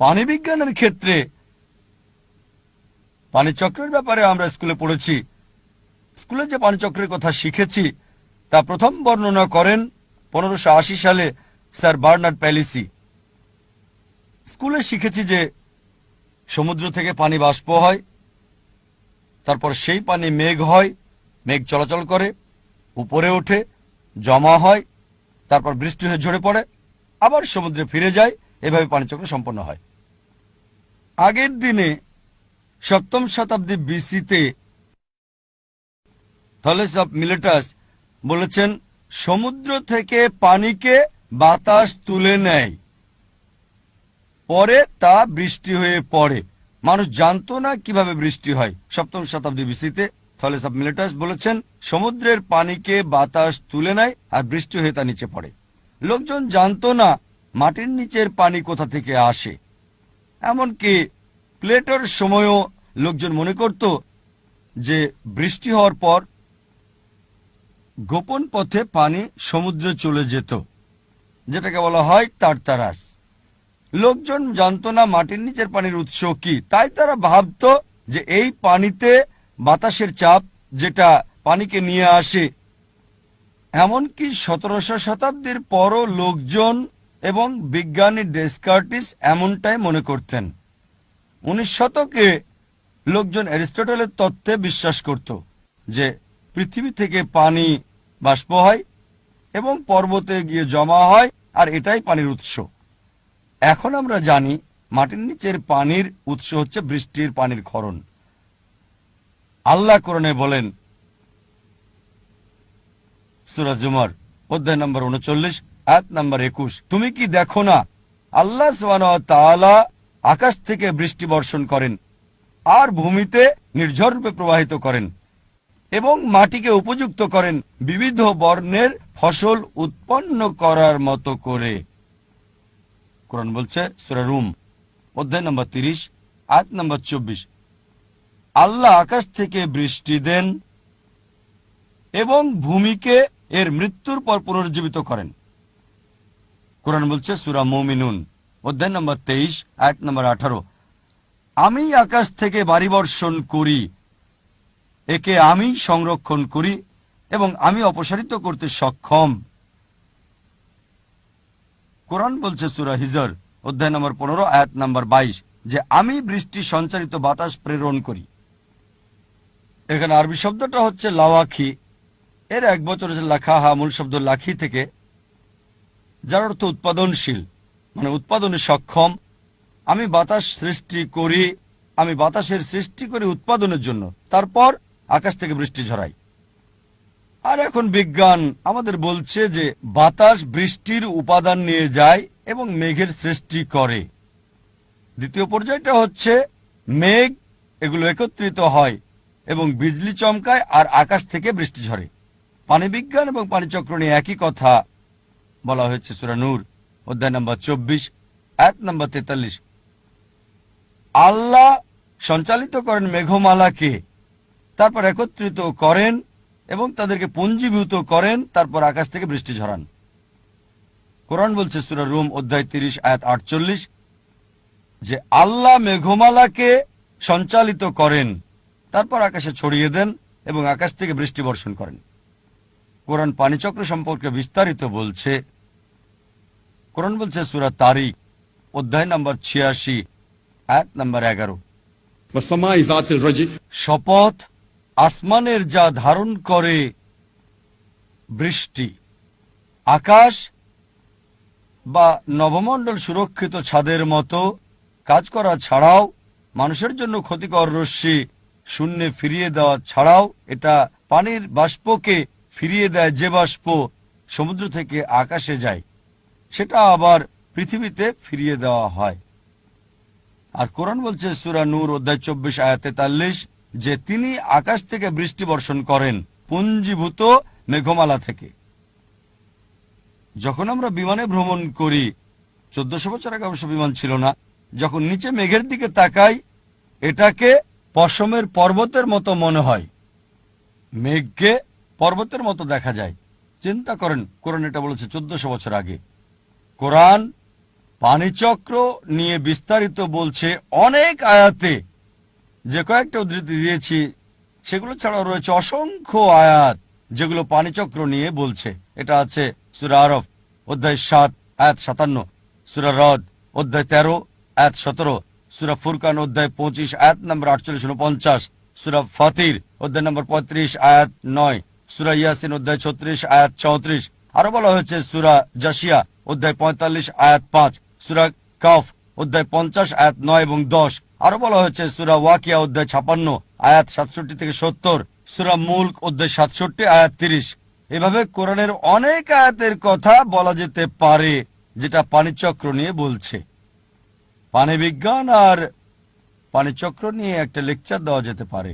পানি বিজ্ঞানের ক্ষেত্রে পানিচক্রের ব্যাপারে আমরা স্কুলে পড়েছি। স্কুলে যে পানিচক্রের কথা শিখেছি, তা প্রথম বর্ণনা করেন পনেরোশো সালে স্যার বার্নার্ড প্যালিসি। স্কুলে শিখেছি যে সমুদ্র থেকে পানি বাষ্প হয়, তারপর সেই পানি মেঘ হয়, মেঘ চলাচল করে, উপরে ওঠে, জমা হয়, তারপর বৃষ্টি হয়ে ঝরে পড়ে, আবার সমুদ্রে ফিরে যায়, এভাবে পানিচক্র সম্পন্ন হয়। আগের দিনে সপ্তম শতাব্দী বিসিতে থলেস অফ মিলেটাস বলেছেন, সমুদ্র থেকে পানিকে বাতাস তুলে নেয়। পরে তা বৃষ্টি হয়ে পড়ে। মানুষ জানতো না কীভাবে বৃষ্টি হয়। সপ্তম শতাব্দী বিসিতে থলেস অফ মিলেটাস বলেছেন, সমুদ্রের পানিকে বাতাস তুলে নেয় আর বৃষ্টি হয়ে তা নিচে পড়ে। লোকজন জানতো না মাটির নিচের পানি কোথা থেকে আসে। এমনকি প্লেটোর সময়ও লোকজন মনে করত যে বৃষ্টি হওয়ার পর গোপন পথে পানি সমুদ্রে চলে যেত, যেটাকে বলা হয় তারতারাস। লোকজন জানত না মাটির নিচের পানির উৎস কি, তাই তারা ভাবতো যে এই পানিতে বাতাসের চাপ যেটা পানিকে নিয়ে আসে। এমনকি সতেরোশো শতাব্দীর পরও লোকজন এবং বিজ্ঞানী ডেসকার্টিস এমনটাই মনে করতেন। উনিশ শতকে লোকজন অ্যারিস্টটলের তত্ত্বে বিশ্বাস করত যে পৃথিবী থেকে পানি বাষ্প হয় এবং পর্বতে গিয়ে জমা হয়, আর এটাই পানির উৎস। এখন আমরা জানি মাটির নিচের পানির উৎস হচ্ছে বৃষ্টির পানির ক্ষরণ। আল্লাহ করণে বলেন সুরাজ জুমার অধ্যায় নম্বর উনচল্লিশ এক নম্বর একুশ, তুমি কি দেখো না, আল্লাহ তাআলা আকাশ থেকে বৃষ্টি বর্ষণ করেন, আর ভূমিতে নির্ঝর রূপে প্রবাহিত করেন এবং মাটিকে উপযুক্ত করেন বিবিধ বর্ণের ফসল উৎপন্ন করার মতো করে। কোরআন বলছে, সুরা রুম, অধ্যায় নম্বর তিরিশ আট নম্বর চব্বিশ। আল্লাহ আকাশ থেকে বৃষ্টি দেন এবং ভূমিকে এর মৃত্যুর পর পুনর্জীবিত করেন। কোরআন বলছে, সুরা মমিনুন। অধ্যায় নম্বর তেইশ, আট নম্বর আঠারো। আমি আকাশ থেকে বাড়ি বর্ষণ করি, একে আমি সংরক্ষণ করি এবং আমি অপসারিত করতে সক্ষম। কোরআন বলছে সুরা হিজর, অধ্যায় নম্বর পনেরো, আয়াত নম্বর বাইশ, যে আমি বৃষ্টি সঞ্চারিত বাতাস প্রেরণ করি। এখানে আরবি শব্দটা হচ্ছে লাওয়াখি। এর এক বছর হচ্ছে লাখাহা মূল শব্দ লাখি থেকে, যার অর্থ উৎপাদনশীল। মানে উৎপাদনে সক্ষম, আমি বাতাস সৃষ্টি করি, আমি বাতাসের সৃষ্টি করি উৎপাদনের জন্য। তারপর আকাশ থেকে বৃষ্টি ঝরাই। আর এখন বিজ্ঞান আমাদের বলছে যে বাতাস বৃষ্টির উপাদান নিয়ে যায় এবং মেঘের সৃষ্টি করে। দ্বিতীয় পর্যায়টা হচ্ছে মেঘ, এগুলো একত্রিত হয় এবং বিজলি চমকায় আর আকাশ থেকে বৃষ্টি ঝরে। পানি বিজ্ঞান এবং পানিচক্র নিয়ে একই কথা বলা হয়েছে সুরানুর অধ্যায় নম্বর চব্বিশ, এক নম্বর তেতাল্লিশ। আল্লাহ সঞ্চালিত করেন মেঘমালাকে, তারপর একত্রিত করেন এবং তাদেরকে পুঞ্জীভূত করেন, তারপর আকাশ থেকে বৃষ্টি ঝরান। কোরআন বলছে সুরা রুম অধ্যায় তিরিশ, আয়াত আটচল্লিশ, যে আল্লাহ মেঘমালাকে সঞ্চালিত করেন, তারপর আকাশে ছড়িয়ে দেন এবং আকাশ থেকে বৃষ্টি বর্ষণ করেন। কোরআন পানিচক্র সম্পর্কে বিস্তারিত বলছে কোরআন বলছে সুরা তারিখ অধ্যায় নম্বর ছিয়াশি এক নম্বর এগারো। শপথ আসমানের যা ধারণ করে বৃষ্টি আকাশ বা নবমণ্ডল সুরক্ষিত ছাদের মতো কাজ করা ছাড়াও মানুষের জন্য ক্ষতিকর রশ্মি শূন্যে ফিরিয়ে দেওয়া ছাড়াও এটা পানির বাষ্পকে ফিরিয়ে দেয় যে বাষ্প সমুদ্র থেকে আকাশে যায়। সেটা আবার পৃথিবীতে ফিরিয়ে দেওয়া হয়। আর কোরআন বলছে, সুরা নূর অধ্যায় চব্বিশ আয়াত তেতাল্লিশ যে তিনি আকাশ থেকে বৃষ্টি বর্ষণ করেন পুঞ্জীভূত মেঘমালা থেকে। যখন আমরা বিমানে ভ্রমণ করি, চোদ্দশো বছর আগে অবশ্য বিমান ছিল না, যখন নিচে মেঘের দিকে তাকাই, এটাকে পশমের পর্বতের মতো মনে হয়। মেঘকে পর্বতের মতো দেখা যায়। চিন্তা করেন, কোরআন এটা বলেছে চোদ্দশো বছর আগে। কোরআন, পানিচক্র নিয়ে বিস্তারিত বলছে অনেক আয়াতে। যে কয়েকটা উদ্ধৃতি দিয়েছি, সেগুলো ছাড়াও রয়েছে অসংখ্য আয়াত যেগুলো পানিচক্র নিয়ে বলছে। এটা আছে সুরা আরফ, অধ্যায় সাত, আয়াত সাতান্ন। সুরা রদ, অধ্যায় তেরো, আয়াত সতেরো। সুরা ফুরকান, অধ্যায় পঁচিশ, আয়াত নম্বর আটচল্লিশ উনপঞ্চাশ। সুরা ফাতির, অধ্যায় নম্বর পঁয়ত্রিশ, আয়াত নয়। সুরা ইয়াসিন, অধ্যায় ছত্রিশ, আয়াত চৌত্রিশ। আরও বলা হয়েছে সুরা জাসিয়া অধ্যায় পঁয়তাল্লিশ আয়াত পাঁচ, সুরা কাফ, অধ্যায় পঞ্চাশ আয়াত নয় এবং দশ। আরও বলা হয়েছে, সুরা ওয়াকিয়া অধ্যায় ছাপান্ন, আয়াত সাতষট্টি থেকে সত্তর, সুরা মুল্ক অধ্যায় সাতষট্টি, আয়াত তিরিশ। এভাবে কোরআনের অনেক আয়াতের কথা বলা যেতে পারে, যেটা পানিচক্র নিয়ে বলছে। পানি বিজ্ঞান আর পানিচক্র নিয়ে একটা লেকচার দেওয়া যেতে পারে।